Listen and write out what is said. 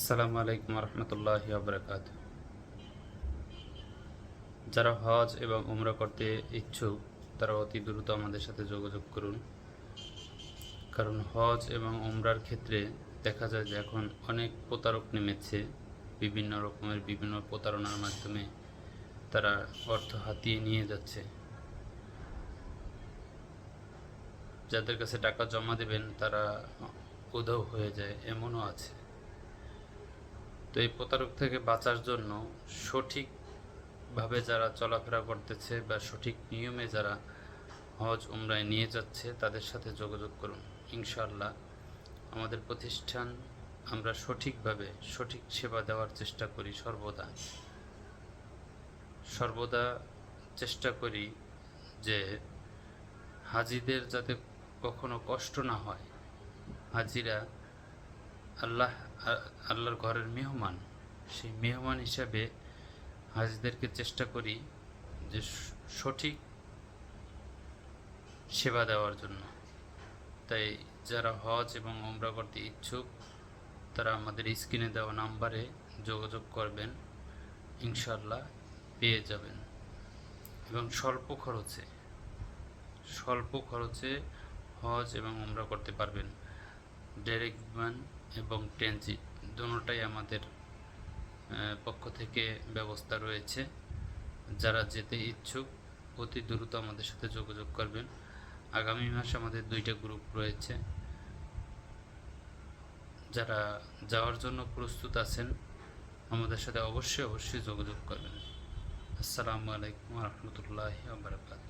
আসসালামু আলাইকুম রহমতুল্লাহ আবরাকাত যারা হজ এবং উমরা করতে ইচ্ছুক, তারা অতি দ্রুত আমাদের সাথে যোগাযোগ করুন। কারণ হজ এবং উমরার ক্ষেত্রে দেখা যায় যে এখন অনেক প্রতারক নেমেছে, বিভিন্ন রকমের বিভিন্ন প্রতারণার মাধ্যমে তারা অর্থ হাতিয়ে নিয়ে যাচ্ছে। যাদের কাছে টাকা জমা দেবেন, তারা উধাও হয়ে যায়, এমনও আছে। তো এই প্রতারক থেকে বাঁচার জন্য সঠিকভাবে যারা চলাফেরা করতেছে বা সঠিক নিয়মে যারা হজ, উমরায় নিয়ে যাচ্ছে, তাদের সাথে যোগাযোগ করুন। ইনশাআল্লাহ আমাদের প্রতিষ্ঠান আমরা সঠিকভাবে সঠিক সেবা দেওয়ার চেষ্টা করি সর্বদা। সর্বদা চেষ্টা করি যে হাজিদের যাতে কখনো কষ্ট না হয়। হাজিরা আল্লাহ আল্লাহর ঘরের মেহমান। সেই মেহমান হিসাবে হাজিদেরকে চেষ্টা করি যে সঠিক সেবা দেওয়ার জন্য। তাই যারা হজ এবং ওমরা করতে ইচ্ছুক, তারা আমাদের স্ক্রিনে দেওয়া নাম্বারে যোগাযোগ করবেন। ইনশাল্লাহ পেয়ে যাবেন। এবং স্বল্প খরচে স্বল্প খরচে হজ এবং উমরা করতে পারবেন। ডাইরেক্ট বিমান এবং ট্রানজিট দুটোটাই আমাদের পক্ষ থেকে ব্যবস্থা রয়েছে। যারা যেতে ইচ্ছুক, অতি দ্রুত আমাদের সাথে যোগাযোগ করবেন। আগামী মাসে আমাদের দুইটা গ্রুপ রয়েছে। যারা যাওয়ার জন্য প্রস্তুত আছেন, আমাদের সাথে অবশ্যই অবশ্যই যোগাযোগ করবেন। আসসালামু আলাইকুম রহমতুল্লাহ বারকাত